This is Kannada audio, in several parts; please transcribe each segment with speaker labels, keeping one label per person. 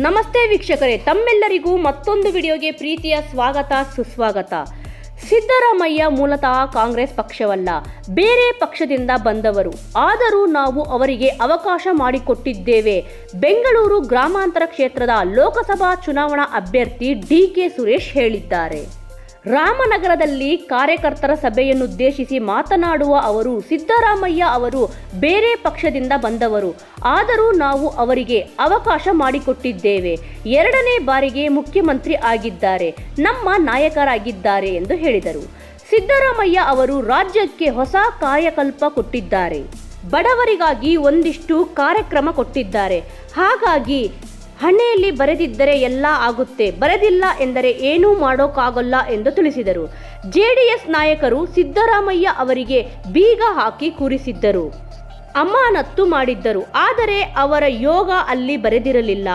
Speaker 1: ನಮಸ್ತೆ ವೀಕ್ಷಕರೇ, ತಮ್ಮೆಲ್ಲರಿಗೂ ಮತ್ತೊಂದು ವಿಡಿಯೋಗೆ ಪ್ರೀತಿಯ ಸ್ವಾಗತ, ಸುಸ್ವಾಗತ. ಸಿದ್ದರಾಮಯ್ಯ ಮೂಲತಃ ಕಾಂಗ್ರೆಸ್ ಪಕ್ಷವಲ್ಲ, ಬೇರೆ ಪಕ್ಷದಿಂದ ಬಂದವರು. ಆದರೂ ನಾವು ಅವರಿಗೆ ಅವಕಾಶ ಮಾಡಿಕೊಟ್ಟಿದ್ದೇವೆ. ಬೆಂಗಳೂರು ಗ್ರಾಮಾಂತರ ಕ್ಷೇತ್ರದ ಲೋಕಸಭಾ ಚುನಾವಣಾ ಅಭ್ಯರ್ಥಿ ಡಿ ಕೆ ಸುರೇಶ್ ಹೇಳಿದ್ದಾರೆ. ರಾಮನಗರದಲ್ಲಿ ಕಾರ್ಯಕರ್ತರ ಸಭೆಯನ್ನುದ್ದೇಶಿಸಿ ಮಾತನಾಡುವ ಅವರು ಸಿದ್ದರಾಮಯ್ಯ ಅವರು ಬೇರೆ ಪಕ್ಷದಿಂದ ಬಂದವರು. ಆದರೂ ನಾವು ಅವರಿಗೆ ಅವಕಾಶ ಮಾಡಿಕೊಟ್ಟಿದ್ದೇವೆ. ಎರಡನೇ ಬಾರಿಗೆ ಮುಖ್ಯಮಂತ್ರಿ ಆಗಿದ್ದಾರೆ. ನಮ್ಮ ನಾಯಕರಾಗಿದ್ದಾರೆ ಎಂದು ಹೇಳಿದರು. ಸಿದ್ದರಾಮಯ್ಯ ಅವರು ರಾಜ್ಯಕ್ಕೆ ಹೊಸ ಕಾಯಕಲ್ಪ ಕೊಟ್ಟಿದ್ದಾರೆ. ಬಡವರಿಗಾಗಿ ಒಂದಿಷ್ಟು ಕಾರ್ಯಕ್ರಮ ಕೊಟ್ಟಿದ್ದಾರೆ. ಹಾಗಾಗಿ ಹಣೆಯಲ್ಲಿ ಬರೆದಿದ್ದರೆ ಎಲ್ಲ ಆಗುತ್ತೆ, ಬರೆದಿಲ್ಲ ಎಂದರೆ ಏನೂ ಮಾಡೋಕ್ಕಾಗಲ್ಲ ಎಂದು ತಿಳಿಸಿದರು. ಜೆಡಿಎಸ್ ನಾಯಕರು ಸಿದ್ದರಾಮಯ್ಯ ಅವರಿಗೆ ಬೀಗ ಹಾಕಿ ಕೂರಿಸಿದ್ದರು. ಅಮಾನತ್ತು ಮಾಡಿದ್ದರು, ಆದರೆ ಅವರ ಯೋಗ ಅಲ್ಲಿ ಬರೆದಿರಲಿಲ್ಲ.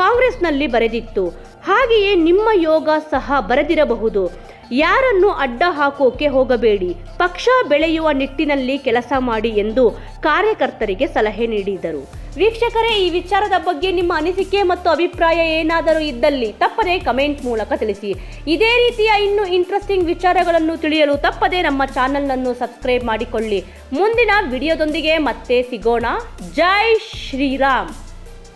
Speaker 1: ಕಾಂಗ್ರೆಸ್ನಲ್ಲಿ ಬರೆದಿತ್ತು. ಹಾಗೆಯೇ ನಿಮ್ಮ ಯೋಗ ಸಹ ಬರೆದಿರಬಹುದು. ಯಾರನ್ನು ಅಡ್ಡ ಹಾಕೋಕೆ ಹೋಗಬೇಡಿ. ಪಕ್ಷ ಬೆಳೆಯುವ ನಿಟ್ಟಿನಲ್ಲಿ ಕೆಲಸ ಮಾಡಿ ಎಂದು ಕಾರ್ಯಕರ್ತರಿಗೆ ಸಲಹೆ ನೀಡಿದರು. ವೀಕ್ಷಕರೇ, ಈ ವಿಚಾರದ ಬಗ್ಗೆ ನಿಮ್ಮ ಅನಿಸಿಕೆ ಮತ್ತು ಅಭಿಪ್ರಾಯ ಏನಾದರೂ ಇದ್ದಲ್ಲಿ ತಪ್ಪದೇ ಕಮೆಂಟ್ ಮೂಲಕ ತಿಳಿಸಿ. ಇದೇ ರೀತಿಯ ಇನ್ನೂ ಇಂಟ್ರೆಸ್ಟಿಂಗ್ ವಿಚಾರಗಳನ್ನು ತಿಳಿಯಲು ತಪ್ಪದೇ ನಮ್ಮ ಚಾನಲ್ನನ್ನು ಸಬ್ಸ್ಕ್ರೈಬ್ ಮಾಡಿಕೊಳ್ಳಿ. ಮುಂದಿನ ವಿಡಿಯೋದೊಂದಿಗೆ ಮತ್ತೆ ಸಿಗೋಣ. ಜೈ ಶ್ರೀರಾಮ್.